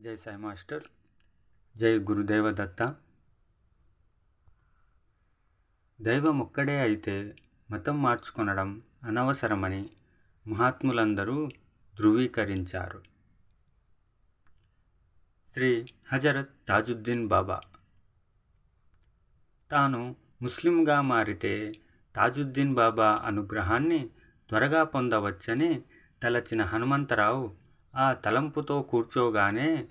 జై సాయి మాస్టర్ జై గురుదేవ దత్త. దైవం ఒక్కడే అయితే మతం మార్చుకొనడం అనవసరమని మహాత్ములందరూ ధృవీకరించారు. శ్రీ హజరత్ తాజుద్దీన్ బాబా. తాను ముస్లింగా మారితే తాజుద్దీన్ బాబా అనుగ్రహాన్ని త్వరగా పొందవచ్చని తలచిన హనుమంతరావు ఆ తలంపుతో కూర్చోగానే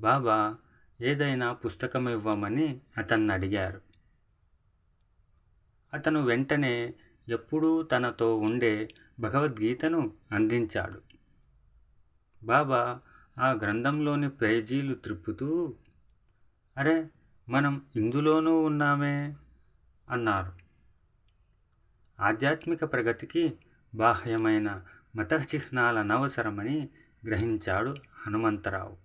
బాబా ఏదైనా పుస్తకం ఇవ్వమని అతన్ని అడిగారు అతను వెంటనే ఎప్పుడూ తనతో ఉండే భగవద్గీతను అందించాడు. బాబా ఆ గ్రంథంలోని పేజీలు త్రిప్పుతూ అరే మనం ఇందులోనూ ఉన్నామే అన్నారు. ఆధ్యాత్మిక ప్రగతికి బాహ్యమైన మత చిహ్నాల అనవసరమని గ్రహించాడు హనుమంతరావు.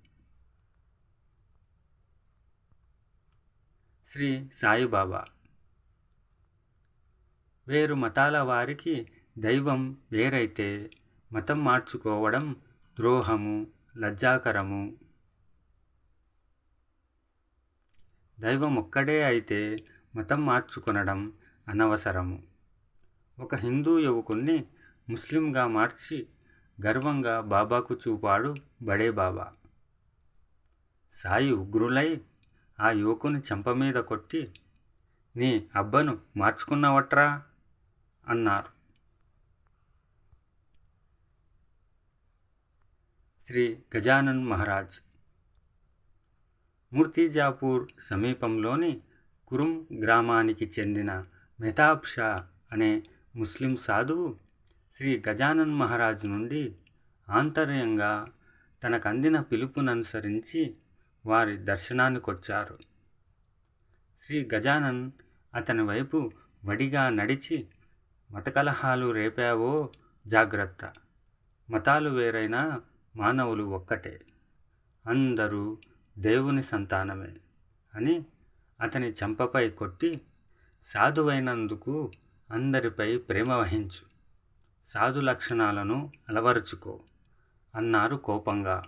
శ్రీ సాయిబాబా వేరు మతాల వారికి దైవం వేరైతే మతం మార్చుకోవడం ద్రోహము లజ్జాకరము. దైవం ఒక్కడే అయితే మతం మార్చుకొనడం అనవసరము. ఒక హిందూ యువకుణ్ణి ముస్లింగా మార్చి గర్వంగా బాబాకు చూపాడు బడే బాబా. సాయి ఉగ్రులై ఆ యువకుని చెంప మీద కొట్టి నీ అబ్బను మార్చుకున్నావట్రా? అన్నారు. శ్రీ గజానన్ మహారాజ్. మూర్తిజాపూర్ సమీపంలోని కురుం గ్రామానికి చెందిన మెహతాబ్ షా అనే ముస్లిం సాధువు శ్రీ గజానన్ మహారాజు నుండి ఆంతర్యంగా తనకు అందిన పిలుపుననుసరించి వారి దర్శనానికొచ్చారు. శ్రీ గజానన్ అతని వైపు వడిగా నడిచి మతకలహాలు రేపావో జాగ్రత్త. మతాలు వేరైనా మానవులు ఒక్కటే. అందరూ దేవుని సంతానమే అని అతని చెంపపై కొట్టి సాధువైనందుకు అందరిపై ప్రేమ వహించు. సాధు లక్షణాలను అలవరుచుకో అన్నారు కోపంగా.